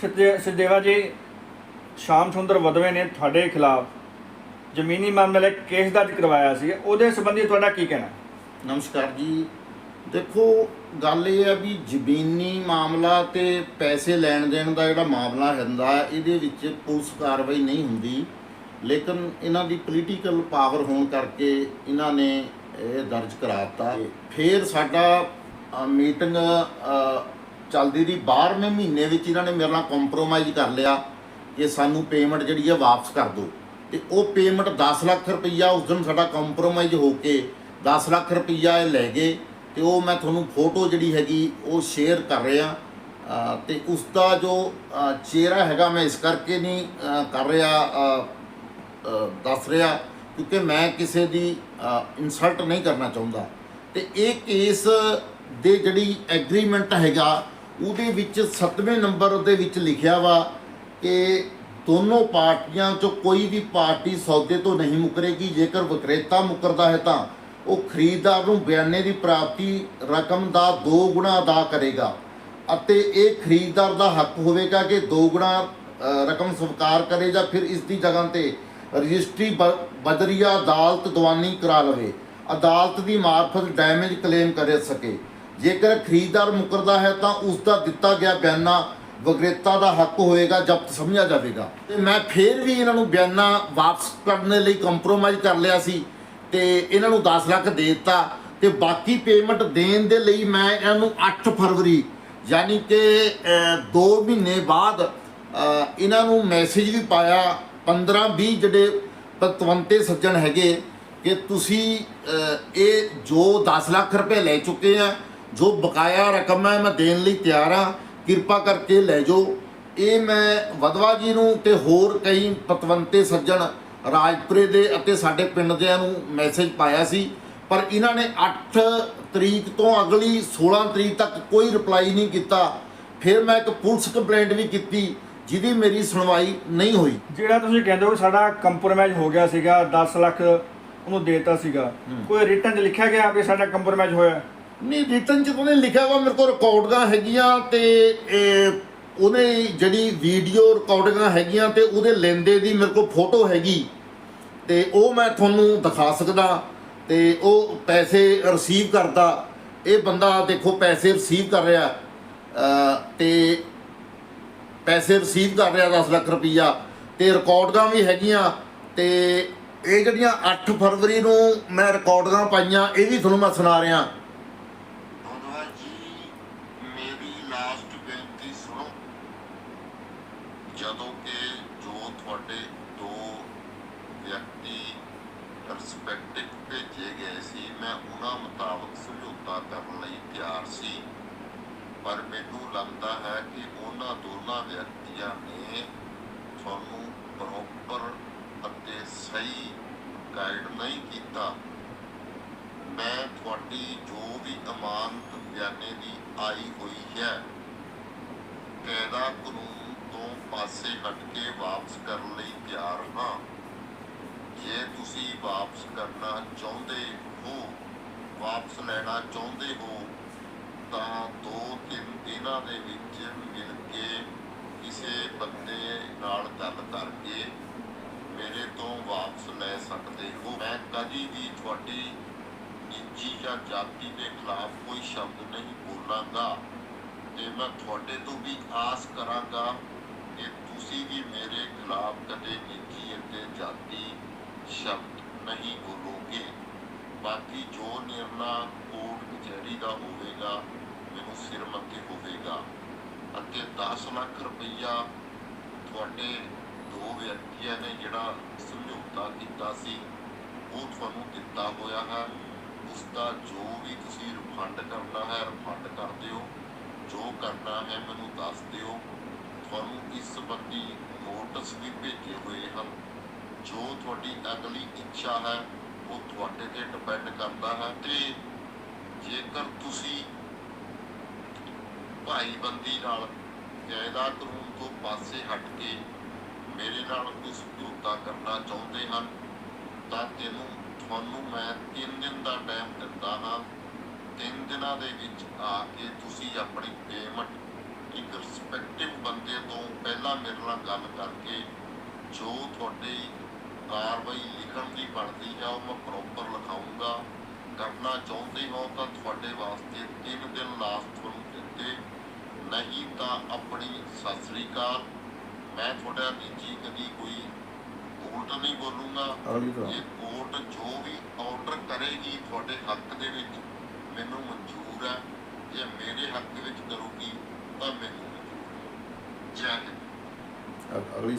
ਸਿੱਧੇ ਸਿੱਧੇਵਾ ਜੀ, ਸ਼ਾਮ ਸੁੰਦਰ ਵਦਵੇ ਨੇ ਤੁਹਾਡੇ ਖਿਲਾਫ ਜ਼ਮੀਨੀ ਮਾਮਲੇ ਕੇਸ ਦਰਜ ਕਰਵਾਇਆ ਸੀ। ਉਹਦੇ ਸੰਬੰਧੀ ਤੁਹਾਡਾ ਕੀ ਕਹਿਣਾ? ਨਮਸਕਾਰ ਜੀ। ਦੇਖੋ, ਗੱਲ ਇਹ ਹੈ ਵੀ ਜ਼ਮੀਨੀ ਮਾਮਲਾ ਤੇ ਪੈਸੇ ਲੈਣ ਦੇਣ ਦਾ ਜਿਹੜਾ ਮਾਮਲਾ ਹੁੰਦਾ ਇਹਦੇ ਵਿੱਚ ਪੁਲਿਸ ਕਾਰਵਾਈ ਨਹੀਂ ਹੁੰਦੀ। ਲੇਕਿਨ ਇਹਨਾਂ ਦੀ ਪੋਲੀਟੀਕਲ ਪਾਵਰ ਹੋਣ ਕਰਕੇ ਇਹਨਾਂ ਨੇ ਇਹ ਦਰਜ ਕਰਾਤਾ। ਫਿਰ ਸਾਡਾ ਮੀਟਿੰਗ ਚੱਲਦੀ ਦੀ 12ਵੇਂ ਮਹੀਨੇ ਵਿੱਚ ਇਹਨਾਂ ਨੇ ਮੇਰੇ ਨਾਲ ਕੰਪਰੋਮਾਈਜ਼ ਕਰ ਲਿਆ ਕਿ ਸਾਨੂੰ ਪੇਮੈਂਟ ਜਿਹੜੀ ਹੈ ਵਾਪਸ ਕਰ ਦਿਓ। ਤੇ ਉਹ ਪੇਮੈਂਟ 10 ਲੱਖ ਰੁਪਈਆ ਉਸ ਦਿਨ ਸਾਡਾ ਕੰਪਰੋਮਾਈਜ਼ ਹੋ ਕੇ 10 ਲੱਖ ਰੁਪਈਆ ਲੈ ਗਏ ਤੇ ਉਹ ਮੈਂ ਤੁਹਾਨੂੰ ਫੋਟੋ ਜਿਹੜੀ ਹੈਗੀ ਉਹ ਸ਼ੇਅਰ ਕਰ ਰਿਹਾ। ਅ, ਤੇ ਉਸ ਦਾ ਜੋ ਚਿਹਰਾ ਹੈਗਾ ਮੈਂ ਇਸ ਕਰਕੇ ਨਹੀਂ ਕਰ ਰਿਹਾ ਦੱਸ ਰਿਹਾ ਕਿਉਂਕਿ ਮੈਂ ਕਿਸੇ ਦੀ ਇਨਸਲਟ ਨਹੀਂ ਕਰਨਾ ਚਾਹੁੰਦਾ। ਤੇ ਇਹ ਕੇਸ ਦੇ ਜਿਹੜੀ ਐਗਰੀਮੈਂਟ ਹੈਗਾ ਉਹਦੇ ਵਿੱਚ 7ਵੇਂ ਨੰਬਰ ਦੇ ਵਿੱਚ ਲਿਖਿਆ ਵਾ ਕਿ ਦੋਨੋਂ ਪਾਰਟੀਆਂ ਚੋਂ ਕੋਈ ਵੀ ਪਾਰਟੀ ਸੌਦੇ ਤੋਂ ਨਹੀਂ ਮੁਕਰੇਗੀ, ਜੇਕਰ ਵਿਕਰੇਤਾ ਮੁਕਰਦਾ ਹੈ ਤਾਂ ਉਹ ਖਰੀਦਦਾਰ ਨੂੰ ਬਿਆਨੇ ਦੀ ਪ੍ਰਾਪਤੀ ਰਕਮ ਦਾ 2 ਗੁਣਾ ਅਦਾ ਕਰੇਗਾ ਅਤੇ ਇਹ ਖਰੀਦਦਾਰ ਦਾ ਹੱਕ ਹੋਵੇਗਾ ਕਿ 2 ਗੁਣਾ ਰਕਮ ਸਵੀਕਾਰ ਕਰੇ ਜਾਂ ਫਿਰ ਇਸ ਦੀ ਜਗ੍ਹਾ ਤੇ ਰਜਿਸਟਰੀ ਬ- ਬਦਰੀਆ ਅਦਾਲਤ ਦਵਾਨੀ ਕਰਾ ਲਵੇ, ਅਦਾਲਤ ਦੀ ਮਾਰਫਤ ਡੈਮੇਜ ਕਲੇਮ ਕਰ ਸਕੇ। ਜੇਕਰ ਖਰੀਦਦਾਰ ਮੁਕਰਦਾ ਹੈ ਤਾਂ ਉਸ ਦਾ ਦਿੱਤਾ ਗਿਆ ਬਿਆਨਾ ਵਿਕਰੇਤਾ ਦਾ ਹੱਕ ਹੋਏਗਾ, ਜ਼ਬਤ ਸਮਝਿਆ ਜਾਵੇਗਾ। ਤੇ ਮੈਂ ਫੇਰ ਵੀ ਇਹਨਾਂ ਨੂੰ ਬਿਆਨਾ ਵਾਪਸ ਕਰਨ ਲਈ ਕੰਪਰੋਮਾਈਜ਼ ਕਰ ਲਿਆ ਸੀ ਤੇ ਇਹਨਾਂ ਨੂੰ 10 ਲੱਖ ਦੇ ਦਿੱਤਾ ਤੇ ਬਾਕੀ ਪੇਮੈਂਟ ਦੇਣ ਦੇ ਲਈ ਮੈਂ ਇਹਨਾਂ ਨੂੰ 8 ਫਰਵਰੀ, ਯਾਨੀ ਕਿ 2 ਮਹੀਨੇ ਬਾਅਦ ਇਹਨਾਂ ਨੂੰ ਮੈਸੇਜ ਵੀ ਪਾਇਆ 15 20 ਜਿਹੜੇ ਪਤਵੰਤੇ ਸੱਜਣ ਹੈਗੇ ਕਿ ਤੁਸੀਂ ਇਹ ਜੋ 10 ਲੱਖ ਰੁਪਏ ਲੈ ਚੁੱਕੇ ਆ ਜੋ ਬਕਾਇਆ ਰਕਮ ਹੈ ਮੈਂ ਦੇਣ ਲਈ ਤਿਆਰ ਆ ਕਿਰਪਾ ਕਰਕੇ ਲੈ ਜਾਓ। ਇਹ ਮੈਂ ਵਦਵਾ ਜੀ ਨੂੰ ਤੇ ਹੋਰ ਕਈ ਪਤਵੰਤੇ ਸੱਜਣ ਰਾਜਪੁਰੇ ਦੇ ਅਤੇ ਸਾਡੇ ਪਿੰਡ ਦਿਆਂ ਨੂੰ ਮੈਸੇਜ ਪਾਇਆ ਸੀ। ਪਰ ਇਹਨਾਂ ਨੇ 8 ਤਰੀਕ ਤੋਂ ਅਗਲੀ 16 ਤਰੀਕ ਤੱਕ ਕੋਈ ਰਿਪਲਾਈ ਨਹੀਂ ਕੀਤਾ। ਫਿਰ ਮੈਂ ਇੱਕ ਪੁਲਿਸ ਕੰਪਲੇਂਟ ਵੀ ਕੀਤੀ ਜਿਹਦੀ ਮੇਰੀ ਸੁਣਵਾਈ ਨਹੀਂ ਹੋਈ। ਜਿਹੜਾ ਤੁਸੀਂ ਕਹਿੰਦੇ ਹੋ ਕਿ ਸਾਡਾ ਕੰਪਰੋਮਾਈਜ਼ ਹੋ ਗਿਆ ਸੀਗਾ 10 ਲੱਖ ਉਹਨੂੰ ਦੇਤਾ ਸੀਗਾ। ਕੋਈ ਰਿਟਰਨ 'ਚ ਲਿਖਿਆ ਗਿਆ ਵੀ ਸਾਡਾ ਕੰਪਰੋਮਾਈਜ਼ ਹੋਇਆ? ਨਹੀਂ ਰਿਟਰਨ ਚ ਉਹਨੇ ਲਿਖਿਆ ਵਾ ਮੇਰੇ ਕੋਲ ਰਿਕਾਰਡਾਂ ਹੈਗੀਆਂ ਤੇ ਇਹ ਉਹਨੇ ਜਿਹੜੀ ਵੀਡੀਓ ਰਿਕਾਰਡਿੰਗਾਂ ਹੈਗੀਆਂ ਤੇ ਉਹਦੇ ਲੈਂਦੇ ਦੀ ਮੇਰੇ ਕੋਲ ਫੋਟੋ ਹੈਗੀ। ਤੇ ਉਹ ਮੈਂ ਤੁਹਾਨੂੰ ਦਿਖਾ ਸਕਦਾ ਤੇ ਉਹ ਪੈਸੇ ਰਿਸੀਵ ਕਰਦਾ। ਇਹ ਬੰਦਾ ਦੇਖੋ ਪੈਸੇ ਰਿਸੀਵ ਕਰ ਰਿਹਾ। ਅ, ਤੇ ਪੈਸੇ ਰਿਸੀਵ ਕਰ ਰਿਹਾ 10 ਲੱਖ ਰੁਪਈਆ। ਤੇ ਰਿਕਾਰਡਾਂ ਵੀ ਹੈਗੀਆਂ ਤੇ ਇਹ ਜਿਹੜੀਆਂ 8 ਫਰਵਰੀ ਨੂੰ ਮੈਂ ਰਿਕਾਰਡਾਂ ਪਾਈਆਂ ਇਹ ਵੀ ਤੁਹਾਨੂੰ ਮੈਂ ਸੁਣਾ ਰਿਹਾ ਉਦੋਂ ਜੀ ਮੇਰੀ ਲਾਸਟ ਬੇਨਤੀ ਸੁਣੋ ਜਦੋਂ ਕਿ ਜੋ ਤੁਹਾਡੇ ਦੋ ਵਿਅਕਤੀ ਰਿਸਪੈਕਟਿਵ ਭੇਜੇ ਗਏ ਸੀ ਮੈਂ ਉਹਨਾਂ ਮੁਤਾਬਕ ਸਮਝੌਤਾ ਕਰਨ ਲਈ ਤਿਆਰ ਸੀ ਪਰ ਮੈਨੂੰ ਲੱਗਦਾ ਹੈ ਕਿ ਉਹਨਾਂ ਦੋਨਾਂ ਵਿਅਕਤੀਆਂ ਨੇ ਤੁਹਾਨੂੰ ਪ੍ਰੋਪਰ ਅਤੇ ਸਹੀ ਗਾਈਡ ਨਹੀਂ ਕੀਤਾ। ਮੈਂ ਤੁਹਾਡੀ ਜੋ ਵੀ ਅਮਾਨਤ ਬਿਆਨੇ ਦੀ ਆਈ ਹੋਈ ਹੈ ਕਾਇਦਾ ਕਾਨੂੰਨ ਤੋਂ ਪਾਸੇ ਹਟ ਕੇ ਵਾਪਸ ਕਰਨ ਲਈ ਤਿਆਰ ਹਾਂ। ਜੇ ਤੁਸੀਂ ਵਾਪਸ ਕਰਨਾ ਚਾਹੁੰਦੇ ਹੋ, ਵਾਪਸ ਲੈਣਾ ਚਾਹੁੰਦੇ ਹੋ ਤਾਂ ਦੋ ਤਿੰਨ ਦਿਨਾਂ ਦੇ ਵਿੱਚ ਮਿਲ ਕੇ ਕਿਸੇ ਬੰਦੇ ਨਾਲ ਗੱਲ ਕਰਕੇ ਮੇਰੇ ਤੋਂ ਵਾਪਸ ਲੈ ਸਕਦੇ ਹੋ। ਮੈਂ ਕਦੀ ਵੀ ਤੁਹਾਡੀ ਨਿੱਜੀ ਜਾਂ ਜਾਤੀ ਦੇ ਖਿਲਾਫ ਕੋਈ ਸ਼ਬਦ ਨਹੀਂ ਬੋਲਾਂਗਾ ਤੇ ਮੈਂ ਤੁਹਾਡੇ ਤੋਂ ਵੀ ਆਸ ਕਰਾਂਗਾ ਕਿ ਤੁਸੀਂ ਵੀ ਮੇਰੇ ਖਿਲਾਫ ਕਦੇ ਨਿੱਜੀ ਅਤੇ ਜਾਤੀ ਸ਼ਬਦ ਨਹੀਂ ਬੋਲੋਗੇ। ਬਾਕੀ ਜੋ ਨਿਰਣਾ ਕੋਰਟ ਕਚਹਿਰੀ ਦਾ ਹੋਵੇਗਾ, ਮੈਨੂੰ ਸਿਰ ਮੱਥੇ ਹੋਵੇਗਾ। ਅਤੇ 10 ਲੱਖ ਰੁਪਈਆ ਤੁਹਾਡੇ ਦੋ ਵਿਅਕਤੀਆਂ ਨੇ ਜਿਹੜਾ ਸਮਝੌਤਾ ਕੀਤਾ ਸੀ, ਉਹ ਤੁਹਾਨੂੰ ਦਿੱਤਾ ਹੋਇਆ ਹੈ। ਉਸ ਦਾ ਜੋ ਵੀ ਤੁਸੀਂ ਰਿਫੰਡ ਕਰਨਾ ਹੈ ਰਿਫੰਡ ਕਰ ਦਿਓ। ਜੋ ਕਰਨਾ ਹੈ, ਮੈਨੂੰ ਦੱਸ ਦਿਓ। ਤੁਹਾਨੂੰ ਇਸ ਸੰਬੰਧੀ ਨੋਟਿਸ ਵੀ ਭੇਜੇ ਹੋਏ ਹਨ। ਜੋ ਤੁਹਾਡੀ ਅਗਲੀ ਇੱਛਾ ਹੈ ਉਹ ਤੁਹਾਡੇ ਤੇ ਡਿਪੈਂਡ ਕਰਦਾ ਹੈ ਤੇ ਜੇਕਰ ਤੁਸੀਂ ਭਾਈਬੰਦੀ ਨਾਲ ਕਾਇਦਾ ਕਾਨੂੰਨ ਤੋਂ ਪਾਸੇ ਹਟ ਕੇ ਮੇਰੇ ਨਾਲ ਕੋਈ ਸਮਝੌਤਾ ਕਰਨਾ ਚਾਹੁੰਦੇ ਹਨ, ਤਾਂ ਤੈਨੂੰ, ਤੁਹਾਨੂੰ ਮੈਂ 3 ਦਿਨ ਦਾ ਟਾਈਮ ਦਿੰਦਾ ਹਾਂ। 3 ਦਿਨਾਂ ਦੇ ਵਿੱਚ ਆ ਕੇ ਤੁਸੀਂ ਆਪਣੀ ਪੇਮੈਂਟ ਇੱਕ ਰਿਸਪੈਕਟਿਵ ਬੰਦੇ ਤੋਂ ਪਹਿਲਾਂ ਮੇਰੇ ਨਾਲ ਗੱਲ ਕਰਕੇ ਜੋ ਤੁਹਾਡੀ ਕਾਰਵਾਈ ਲਿਖਣ ਦੀ ਬਣਦੀ ਹੈ ਉਹ ਮੈਂ ਪ੍ਰੋਪਰ ਲਿਖਾਉਂਗਾ ਕਰਨਾ ਚਾਹੁੰਦੇ ਹੋ ਤਾਂ ਤੁਹਾਡੇ ਵਾਸਤੇ 3 ਦਿਨ ਲਾਸਟ ਤੁਹਾਨੂੰ ਦਿੱਤੇ। ਨਹੀਂ ਤਾਂ ਆਪਣੀ ਸਤਿ ਸ੍ਰੀ ਅਕਾਲ। ਮੈਂ ਤੁਹਾਡਾ ਨਿੱਜੀ ਕਦੀ ਕੋਈ ਉਲਟ ਨਹੀਂ ਬੋਲੂੰਗਾ। ਇਹ ਕੋਰਟ ਜੋ ਵੀ ਆਰਡਰ ਕਰੇਗੀ ਤੁਹਾਡੇ ਹੱਕ ਦੇ ਵਿੱਚ ਮੈਨੂੰ ਮਨਜ਼ੂਰ ਹੈ ਜੇ ਮੇਰੇ ਹੱਕ ਵਿੱਚ ਕਰੂਗੀ ਤਾਂ ਮੈਨੂੰ ਮਨਜ਼ੂਰ ਹੈ ਜੈ ਹਿੰਦ।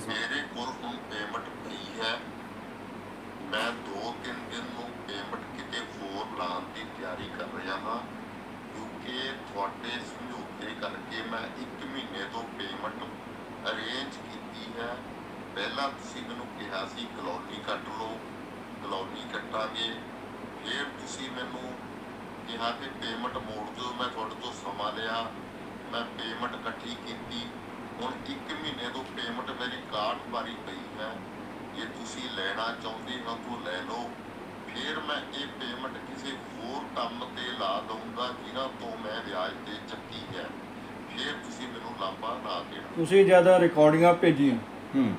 ਮੇਰੇ ਕੋਲ ਹੁਣ ਪੇਮੈਂਟ ਪਈ ਹੈ। ਮੈਂ 2-3 ਦਿਨ ਨੂੰ ਪੇਮੈਂਟ ਕਿਤੇ ਹੋਰ ਲਾਉਣ ਦੀ ਤਿਆਰੀ ਕਰ ਰਿਹਾ ਹਾਂ। ਕਿਉਂਕਿ ਤੁਹਾਡੇ ਸਮਝੌਤੇ ਕਰਕੇ ਮੈਂ 1 ਮਹੀਨੇ ਤੋਂ ਪੇਮੈਂਟ ਅਰੇਂਜ ਕੀਤੀ ਹੈ। ਪਹਿਲਾਂ ਤੁਸੀਂ ਮੈਨੂੰ ਕਿਹਾ ਸੀ, ਕਲੋਨੀ ਕੱਟ ਲਓ, ਕਲੋਨੀ ਕੱਟਾਂਗੇ। ਫਿਰ ਤੁਸੀਂ ਮੈਨੂੰ ਕਿਹਾ ਕਿ ਪੇਮੈਂਟ ਮੋੜ ਦਿਓ, ਮੈਂ ਤੁਹਾਡੇ ਤੋਂ ਸਮਾਂ ਲਿਆ, ਮੈਂ ਪੇਮੈਂਟ ਇਕੱਠੀ ਕੀਤੀ। ਹੁਣ 1 ਮਹੀਨੇ ਤੋਂ ਪੇਮੈਂਟ ਮੇਰੀ ਕਾਰਡ ਵਾਰੀ ਪਈ ਹੈ। ਜੇ ਤੁਸੀਂ ਲੈਣਾ ਚਾਹੁੰਦੇ ਹੋ ਤਾਂ ਲੈ ਲਓ। ਫਿਰ ਮੈਂ ਇਹ ਪੇਮੈਂਟ ਕਿਸੇ ਹੋਰ ਕੰਮ ਤੇ ਲਾ ਦਊਂਗਾ ਜਿਨ੍ਹਾਂ ਤੋਂ ਮੈਂ ਵਿਆਜ ਤੇ ਚੱਕੀ ਹੈ। ਫਿਰ ਤੁਸੀਂ ਮੈਨੂੰ ਲਾਂਭਾ ਨਾ ਦੇਣਾ। ਤੁਸੀਂ ਜਦ ਰਿਕਾਰਡਿੰਗਾਂ ਭੇਜੀਆਂ। ਹੂੰ।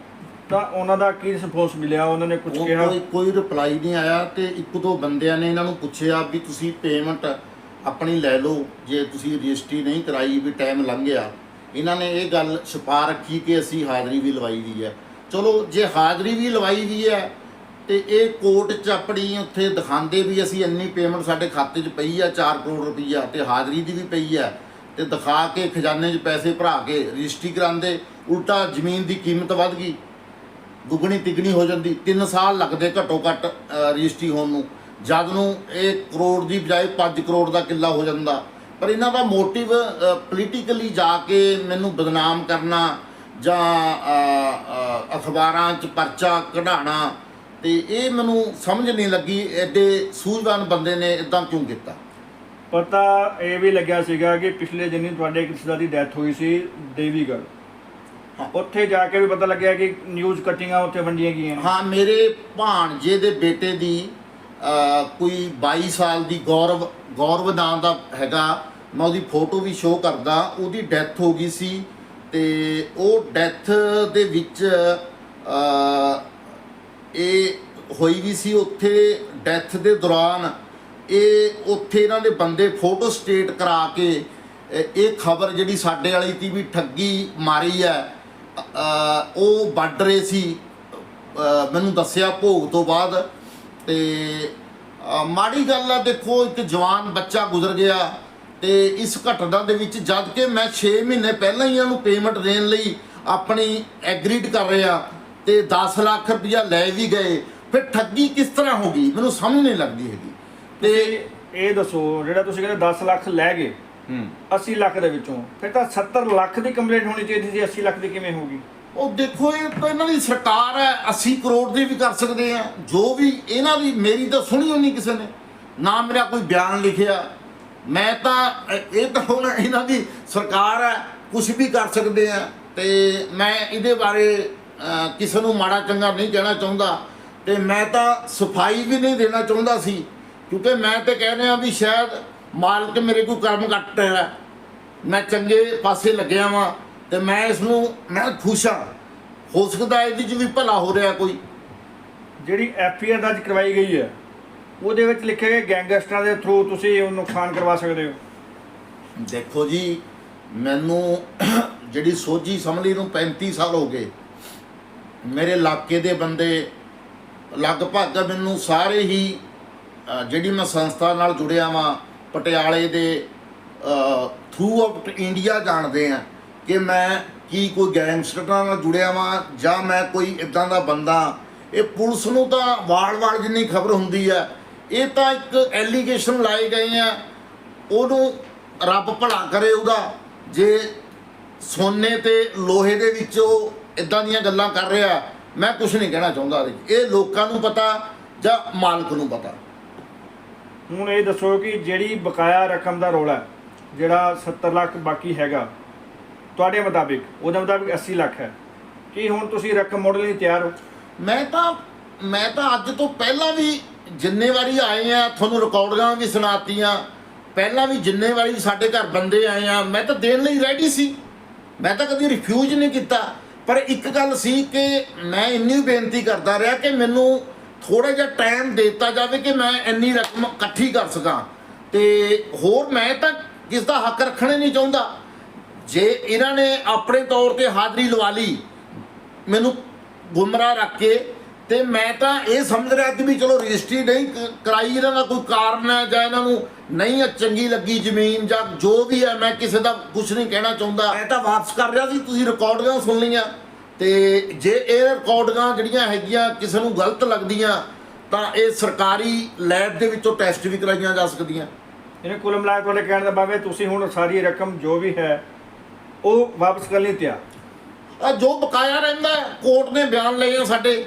ਤਾਂ ਉਹਨਾਂ ਦਾ ਕੀ ਰਿਸਪੌਂਸ ਮਿਲਿਆ? ਉਹਨਾਂ ਨੇ ਕੁਝ ਕਿਹਾ? ਕੋਈ ਕੋਈ ਰਿਪਲਾਈ ਨਹੀਂ ਆਇਆ ਤੇ ਇੱਕ ਦੋ ਬੰਦਿਆਂ ਨੇ ਇਹਨਾਂ ਨੂੰ ਪੁੱਛਿਆ ਵੀ ਤੁਸੀਂ ਪੇਮੈਂਟ ਆਪਣੀ ਲੈ ਲਓ। ਜੇ ਤੁਸੀਂ ਰਜਿਸਟਰੀ ਨਹੀਂ ਕਰਾਈ ਵੀ ਟਾਈਮ ਲੰਘ ਗਿਆ। ਇਹਨਾਂ ਨੇ ਇਹ ਗੱਲ ਛੁਪਾ ਰੱਖੀ ਕਿ ਅਸੀਂ ਹਾਜ਼ਰੀ ਵੀ ਲਵਾਈ ਦੀ ਹੈ। ਚਲੋ, ਜੇ ਹਾਜ਼ਰੀ ਵੀ ਲਵਾਈ ਵੀ ਹੈ ਤੇ ਇਹ ਕੋਰਟ 'ਚ ਆਪਣੀ ਉੱਥੇ ਦਿਖਾਉਂਦੇ ਵੀ ਅਸੀਂ ਇੰਨੀ ਪੇਮੈਂਟ ਸਾਡੇ ਖਾਤੇ 'ਚ ਪਈ ਆ 4 ਕਰੋੜ ਰੁਪਈਆ ਤੇ ਹਾਜ਼ਰੀ ਦੀ ਵੀ ਪਈ ਆ ਤੇ ਦਿਖਾ ਕੇ ਖਜ਼ਾਨੇ 'ਚ ਪੈਸੇ ਭਰਾ ਕੇ ਰਜਿਸਟਰੀ ਕਰਾਉਂਦੇ, ਉਲਟਾ ਜ਼ਮੀਨ ਦੀ ਕੀਮਤ ਵੱਧ ਗਈ, ਦੁੱਗਣੀ ਤਿੱਗਣੀ ਹੋ ਜਾਂਦੀ 3 ਸਾਲ ਲੱਗਦੇ ਘੱਟੋ ਘੱਟ ਰਜਿਸਟਰੀ ਹੋਣ ਨੂੰ। ਜਦ ਨੂੰ ਇਹ ਕਰੋੜ ਦੀ ਬਜਾਏ 5 ਕਰੋੜ ਦਾ ਕਿੱਲਾ ਹੋ ਜਾਂਦਾ। ਪਰ ਇਹਨਾਂ ਦਾ ਮੋਟਿਵ ਪੋਲੀਟੀਕਲੀ ਜਾ ਕੇ ਮੈਨੂੰ ਬਦਨਾਮ ਕਰਨਾ ਜਾਂ ਅਖਬਾਰਾਂ 'ਚ ਪਰਚਾ ਕਢਾਣਾ ਤੇ ਇਹ ਮੈਨੂੰ ਸਮਝ ਨਹੀਂ ਲੱਗੀ ਐਡੇ ਸੂਝਵਾਨ ਬੰਦੇ ਨੇ ਇਦਾਂ ਕਿਉਂ ਕੀਤਾ? ਪਤਾ ਇਹ ਵੀ ਲੱਗਿਆ ਸੀਗਾ ਕਿ ਪਿਛਲੇ ਦਿਨੀ ਤੁਹਾਡੇ ਇੱਕ ਰਿਸ਼ਤੇਦਾਰ ਦੀ ਡੈਥ ਹੋਈ ਸੀ ਦੇਵੀਗੜ੍ਹ। ਹਾਂ। ਉੱਥੇ ਜਾ ਕੇ ਵੀ ਪਤਾ ਲੱਗਿਆ ਕਿ ਨਿਊਜ਼ ਕਟਿੰਗਾਂ ਉੱਥੇ ਵੰਡੀਆਂ ਗਈਆਂ ਨੇ। ਹਾਂ ਮੇਰੇ ਭਾਣਜੇ ਦੇ ਬੇਟੇ ਦੀ ਕੋਈ 22 ਸਾਲ ਦੀ ਗੌਰਵ ਗੌਰਵ ਨਾਂ ਦਾ ਹੈਗਾ ਮੈਂ ਉਹਦੀ ਫੋਟੋ ਵੀ ਸ਼ੋਅ ਕਰਦਾ ਉਹਦੀ ਡੈਥ ਹੋ ਗਈ ਸੀ। ਤੇ ਉਹ ਡੈਥ ਦੇ ਵਿੱਚ ਇਹ ਹੋਈ ਵੀ ਸੀ ਉੱਥੇ ਡੈਥ ਦੇ ਦੌਰਾਨ। ਇਹ ਉੱਥੇ ਇਹਨਾਂ ਦੇ ਬੰਦੇ ਫੋਟੋ ਸਟੇਟ ਕਰਾ ਕੇ, ਇਹ ਖਬਰ ਜਿਹੜੀ ਸਾਡੇ ਵਾਲੀ ਤੀ ਵੀ ਠੱਗੀ ਮਾਰੀ ਹੈ ਉਹ ਵੱਢ ਰਹੇ ਸੀ। ਮੈਨੂੰ ਦੱਸਿਆ ਭੋਗ ਤੋਂ ਬਾਅਦ ਤੇ ਮਾੜੀ ਗੱਲ ਆ ਦੇਖੋ, ਇੱਕ ਜਵਾਨ ਬੱਚਾ ਗੁਜ਼ਰ ਗਿਆ। ਤੇ ਇਸ ਘਟਨਾ ਦੇ ਵਿੱਚ ਜਦ ਕਿ ਮੈਂ 6 ਮਹੀਨੇ ਪਹਿਲਾਂ ਹੀ ਇਹਨਾਂ ਨੂੰ ਪੇਮੈਂਟ ਦੇਣ ਲਈ ਆਪਣੀ ਐਗਰੀਡ ਕਰ ਰਿਹਾ ਤੇ 10 ਲੱਖ ਰੁਪਇਆ ਲੈ ਵੀ ਗਏ। ਫਿਰ ਠੱਗੀ ਕਿਸ ਤਰ੍ਹਾਂ ਹੋ ਗਈ? ਮੈਨੂੰ ਸਮਝ ਨਹੀਂ ਲੱਗਦੀ ਹੈਗੀ। ਤੇ ਇਹ ਦੱਸੋ ਜਿਹੜਾ ਤੁਸੀਂ ਕਹਿੰਦੇ 10 ਲੱਖ ਲੈ ਗਏ ਹੂੰ। 80 ਲੱਖ ਦੇ ਵਿੱਚੋਂ ਫਿਰ ਤਾਂ 70 ਲੱਖ ਦੀ ਕੰਪਲੇਂਟ ਹੋਣੀ ਚਾਹੀਦੀ ਸੀ 80 ਲੱਖ ਦੀ ਕਿਵੇਂ ਹੋਊਗੀ? ਉਹ ਦੇਖੋ ਇਹ ਤਾਂ ਇਹਨਾਂ ਦੀ ਸਰਕਾਰ ਹੈ 80 ਕਰੋੜ ਦੀ ਵੀ ਕਰ ਸਕਦੇ ਆ। ਜੋ ਵੀ ਇਹਨਾਂ ਦੀ ਮੇਰੀ ਤਾਂ ਸੁਣੀ ਹੋਣੀ ਕਿਸੇ ਨੇ। ਨਾ ਮੇਰਾ ਕੋਈ ਬਿਆਨ ਲਿਖਿਆ ਮੈਂ ਤਾਂ, ਇਹ ਤਾਂ ਹੁਣ ਇਹਨਾਂ ਦੀ ਸਰਕਾਰ ਹੈ ਕੁਝ ਵੀ ਕਰ ਸਕਦੇ ਆ। ਤੇ ਮੈਂ ਇਹਦੇ ਬਾਰੇ ਕਿਸੇ ਨੂੰ ਮਾੜਾ ਚੰਗਾ ਨਹੀਂ ਕਹਿਣਾ ਚਾਹੁੰਦਾ। ਤੇ ਮੈਂ ਤਾਂ ਸਫ਼ਾਈ ਵੀ ਨਹੀਂ ਦੇਣਾ ਚਾਹੁੰਦਾ ਸੀ। ਕਿਉਂਕਿ ਮੈਂ ਤੇ ਕਹਿ ਰਿਹਾ ਵੀ ਸ਼ਾਇਦ ਮਾਲਕ ਮੇਰੇ ਕੋਈ ਕਰਮ ਕੱਟ ਰਿਹਾ ਮੈਂ ਚੰਗੇ ਪਾਸੇ ਲੱਗਿਆ ਵਾਂ ਤੇ ਮੈਂ ਇਸ ਨੂੰ ਮੈਂ ਖੁਸ਼ ਹਾਂ। ਹੋ ਸਕਦਾ ਇਹਦੇ 'ਚ ਵੀ ਭਲਾ ਹੋ ਰਿਹਾ ਕੋਈ। ਜਿਹੜੀ ਐਫ ਆਈ ਆਰ ਦਰਜ ਕਰਵਾਈ ਗਈ ਹੈ। ਉਹਦੇ ਵਿੱਚ ਲਿਖਿਆ ਗਿਆ ਗੈਂਗਸਟਰਾਂ ਦੇ ਥਰੂ ਤੁਸੀਂ ਉਹ ਨੁਕਸਾਨ ਕਰਵਾ ਸਕਦੇ ਹੋ। ਦੇਖੋ ਜੀ, ਮੈਨੂੰ ਜਿਹੜੀ ਸੋਝੀ ਸਮਝੀ ਨੂੰ 35 ਸਾਲ ਹੋ ਗਏ। ਮੇਰੇ ਇਲਾਕੇ ਦੇ ਬੰਦੇ ਲਗਭਗ ਮੈਨੂੰ ਸਾਰੇ ਹੀ ਜਿਹੜੀ ਮੈਂ ਸੰਸਥਾ ਨਾਲ ਜੁੜਿਆ ਵਾਂ, ਪਟਿਆਲੇ ਦੇ ਥਰੂ ਆਫ ਇੰਡੀਆ ਜਾਣਦੇ ਆ ਕਿ ਮੈਂ ਕੀ ਕੋਈ ਗੈਂਗਸਟਰਾਂ ਨਾਲ ਜੁੜਿਆ ਵਾਂ ਜਾਂ ਮੈਂ ਕੋਈ ਇਦਾਂ ਦਾ ਬੰਦਾ। ਇਹ ਪੁਲਿਸ ਨੂੰ ਤਾਂ ਵਾਲ-ਵਾਲ ਜਿੰਨੀ ਖਬਰ ਹੁੰਦੀ ਆ ਇਹ ਤਾਂ ਇੱਕ ਐਲੀਗੇਸ਼ਨ ਲਾਏ ਗਏ ਆ। ਉਹਨੂੰ ਰੱਬ ਭਲਾ ਕਰੇ ਉਹਦਾ ਜੇ ਸੋਨੇ ਤੇ ਲੋਹੇ ਦੇ ਵਿੱਚ ਉਹ ਇਦਾਂ ਦੀਆਂ ਗੱਲਾਂ ਕਰ ਰਿਹਾ ਮੈਂ ਕੁਝ ਨਹੀਂ ਕਹਿਣਾ ਚਾਹੁੰਦਾ। ਇਹ ਲੋਕਾਂ ਨੂੰ ਪਤਾ ਜਾਂ ਮਾਲਕ ਨੂੰ ਪਤਾ? ਹੁਣ ਇਹ ਦੱਸੋ ਕਿ ਜਿਹੜੀ ਬਕਾਇਆ ਰਕਮ ਦਾ ਰੋਲਾ ਜਿਹੜਾ 70 ਲੱਖ ਬਾਕੀ ਹੈਗਾ ਤੁਹਾਡੇ ਮੁਤਾਬਿਕ ਉਹਦੇ ਮੁਤਾਬਿਕ 80 ਲੱਖ ਹੈ। ਕੀ ਹੁਣ ਤੁਸੀਂ ਰਕਮ ਮੋੜਨ ਲਈ ਤਿਆਰ ਹੋ? ਮੈਂ ਤਾਂ ਮੈਂ ਤਾਂ ਅੱਜ ਤੋਂ ਪਹਿਲਾਂ ਵੀ ਜਿੰਨੇ ਵਾਰੀ ਆਏ ਆ, ਤੁਹਾਨੂੰ ਰਿਕਾਰਡਿੰਗਾਂ ਵੀ ਸੁਣਾਤੀਆਂ। ਪਹਿਲਾਂ ਵੀ ਜਿੰਨੇ ਵਾਰੀ ਸਾਡੇ ਘਰ ਬੰਦੇ ਆਏ ਆ, ਮੈਂ ਤਾਂ ਦੇਣ ਲਈ ਰੈਡੀ ਸੀ। ਮੈਂ ਤਾਂ ਕਦੀ ਰਿਫਿਊਜ਼ ਨਹੀਂ ਕੀਤਾ। ਪਰ ਇੱਕ ਗੱਲ ਸੀ ਕਿ ਮੈਂ ਇੰਨੀ ਬੇਨਤੀ ਕਰਦਾ ਰਿਹਾ ਕਿ ਮੈਨੂੰ ਥੋੜਾ ਜਿਹਾ ਟਾਈਮ ਦਿੱਤਾ ਜਾਵੇ ਕਿ ਮੈਂ ਇੰਨੀ ਰਕਮ ਇਕੱਠੀ ਕਰ ਸਕਾਂ। ਤੇ ਹੋਰ ਮੈਂ ਤਾਂ ਕਿਸ ਦਾ ਹੱਕ ਰੱਖਣਾ ਨਹੀਂ ਚਾਹੁੰਦਾ। ਜੇ ਇਹਨਾਂ ਨੇ ਆਪਣੇ ਤੌਰ ਤੇ ਹਾਜ਼ਰੀ ਲਵਾ ਲਈ, ਮੈਨੂੰ ਗੁੰਮਰਾਹ ਰੱਖ ਕੇ ਤੇ ਮੈਂ ਤਾਂ ਇਹ ਸਮਝ ਰਿਹਾ ਸੀ ਵੀ ਚਲੋ ਰਜਿਸਟਰੀ ਨਹੀਂ ਕ- ਕਰਾਈ ਇਹਨਾਂ ਦਾ ਕੋਈ ਕਾਰਨ ਹੈ ਜਾਂ ਇਹਨਾਂ ਨੂੰ ਨਹੀਂ ਚੰਗੀ ਲੱਗੀ ਜ਼ਮੀਨ ਜਾਂ ਜੋ ਵੀ ਹੈ ਮੈਂ ਕਿਸੇ ਦਾ ਕੁਝ ਨਹੀਂ ਕਹਿਣਾ ਚਾਹੁੰਦਾ। ਮੈਂ ਤਾਂ ਵਾਪਸ ਕਰ ਰਿਹਾ ਸੀ ਤੁਸੀਂ ਰਿਕਾਰਡਿੰਗਾਂ ਸੁਣ ਲਈਆਂ। ਤੇ ਜੇ ਇਹ ਰਿਕਾਰਡਿੰਗਾਂ ਜਿਹੜੀਆਂ ਹੈਗੀਆਂ ਕਿਸੇ ਨੂੰ ਗਲਤ ਲੱਗਦੀਆਂ ਤਾਂ ਇਹ ਸਰਕਾਰੀ ਲੈਬ ਦੇ ਵਿੱਚੋਂ ਟੈਸਟ ਵੀ ਕਰਾਈਆਂ ਜਾ ਸਕਦੀਆਂ। ਇਹਨੇ ਕੁੱਲ ਮਿਲਾ ਕੇ ਤੁਹਾਡੇ ਕਹਿਣ ਦਾ ਬਾਵੇ ਤੁਸੀਂ ਹੁਣ ਸਾਰੀ ਰਕਮ ਜੋ ਵੀ ਹੈ ਉਹ ਵਾਪਸ ਕਰਨ ਲਈ ਤਿਆਰ। ਆ ਜੋ ਬਕਾਇਆ ਰਹਿੰਦਾ ਹੈ, ਕੋਰਟ ਨੇ ਬਿਆਨ ਲਏ ਆ ਸਾਡੇ।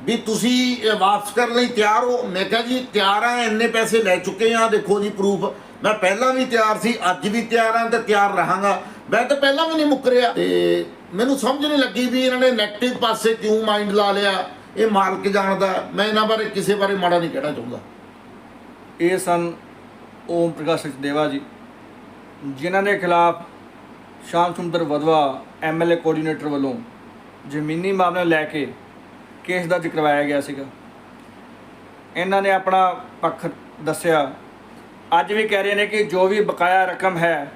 ਵੀ ਤੁਸੀਂ ਵਾਪਸ ਕਰਨ ਲਈ ਤਿਆਰ ਹੋ। ਮੈਂ ਕਿਹਾ ਜੀ, ਤਿਆਰ ਆ, ਇੰਨੇ ਪੈਸੇ ਲੈ ਚੁੱਕੇ ਆ। ਦੇਖੋ ਜੀ ਪ੍ਰੂਫ ਮੈਂ ਪਹਿਲਾਂ ਵੀ ਤਿਆਰ ਸੀ, ਅੱਜ ਵੀ ਤਿਆਰ ਆ, ਤੇ ਤਿਆਰ ਰਹਾਂਗਾ। ਮੈਂ ਤਾਂ ਪਹਿਲਾਂ ਵੀ ਨਹੀਂ ਮੁੱਕਰਿਆ ਤੇ ਮੈਨੂੰ ਸਮਝ ਨਹੀਂ ਲੱਗੀ ਵੀ ਇਹਨਾਂ ਨੇ ਨੈਗੇਟਿਵ ਪਾਸੇ ਕਿਉਂ ਮਾਈਂਡ ਲਾ ਲਿਆ, ਇਹ ਮਾਲਕ ਜਾਣਦਾ। ਮੈਂ ਇਹਨਾਂ ਬਾਰੇ ਕਿਸੇ ਬਾਰੇ ਮਾੜਾ ਨਹੀਂ ਕਹਿਣਾ ਚਾਹੁੰਦਾ। ਇਹ ਸਨ ਓਮ ਪ੍ਰਕਾਸ਼ ਸਚਦੇਵਾ ਜੀ, ਜਿਨ੍ਹਾਂ ਦੇ ਖਿਲਾਫ ਸ਼ਾਮ ਸੁੰਦਰ ਵਦਵਾ ਐਮਐਲਏ ਕੋਆਰਡੀਨੇਟਰ ਵੱਲੋਂ ਜ਼ਮੀਨੀ ਮਾਮਲੇ ਲੈ ਕੇ ਕੇਸ ਦਰਜ ਕਰਵਾਇਆ ਗਿਆ ਸੀਗਾ। ਇਹਨਾਂ ਨੇ ਆਪਣਾ ਪੱਖ ਦੱਸਿਆ। ਅੱਜ ਵੀ ਕਹਿ ਰਹੇ ਨੇ ਕਿ ਜੋ ਵੀ ਬਕਾਇਆ ਰਕਮ ਹੈ,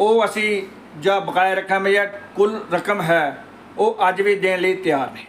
ਉਹ ਅਸੀਂ ਜਾਂ ਬਕਾਇਆ ਰਕਮ ਜਾਂ ਕੁੱਲ ਰਕਮ ਹੈ, ਉਹ ਅੱਜ ਵੀ ਦੇਣ ਲਈ ਤਿਆਰ ਨੇ।